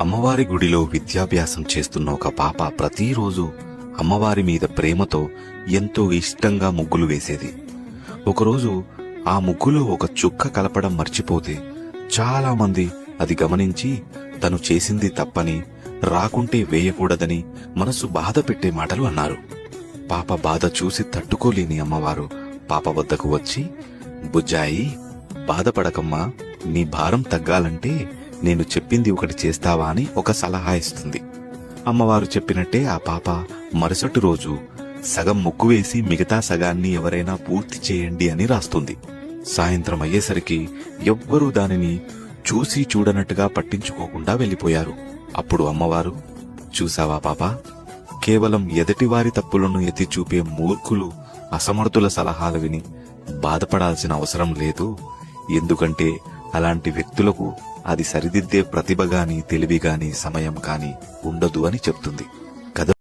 అమ్మవారి గుడిలో విద్యాభ్యాసం చేస్తున్న ఒక పాప ప్రతిరోజు అమ్మవారి మీద ప్రేమతో ఎంతో ఇష్టంగా ముగ్గులు వేసేది. ఒకరోజు ఆ ముగ్గులో ఒక చుక్క కలపడం మర్చిపోతే చాలా మంది అది గమనించి తను చేసింది తప్పని రాకుంటే వేయకూడదని మనసు బాధ పెట్టే మాటలు అన్నారు. పాప బాధ చూసి తట్టుకోలేని అమ్మవారు పాప వద్దకు వచ్చి బుజ్జాయి బాధపడకమ్మా నీ భారం తగ్గాలంటే నేను చెప్పింది ఒకటి చేస్తావా అని ఒక సలహా ఇస్తుంది. అమ్మవారు చెప్పినట్టే ఆ పాప మరుసటి రోజు సగం ముగ్గు వేసి మిగతా సగాన్ని ఎవరైనా పూర్తి చేయండి అని రాస్తుంది. సాయంత్రం అయ్యేసరికి ఎవ్వరూ దానిని చూసి చూడనట్టుగా పట్టించుకోకుండా వెళ్ళిపోయారు. అప్పుడు అమ్మవారు చూసావా పాప కేవలం ఎదటివారి తప్పులను ఎత్తి చూపే మూర్ఖులు అసమర్థుల సలహాలు విని బాధపడాల్సిన అవసరం లేదు. ఎందుకంటే అలాంటి వ్యక్తులకు అది సరిదిద్దే ప్రతిభ గాని తెలివి గాని సమయం కాని ఉండదు అని చెప్తుంది.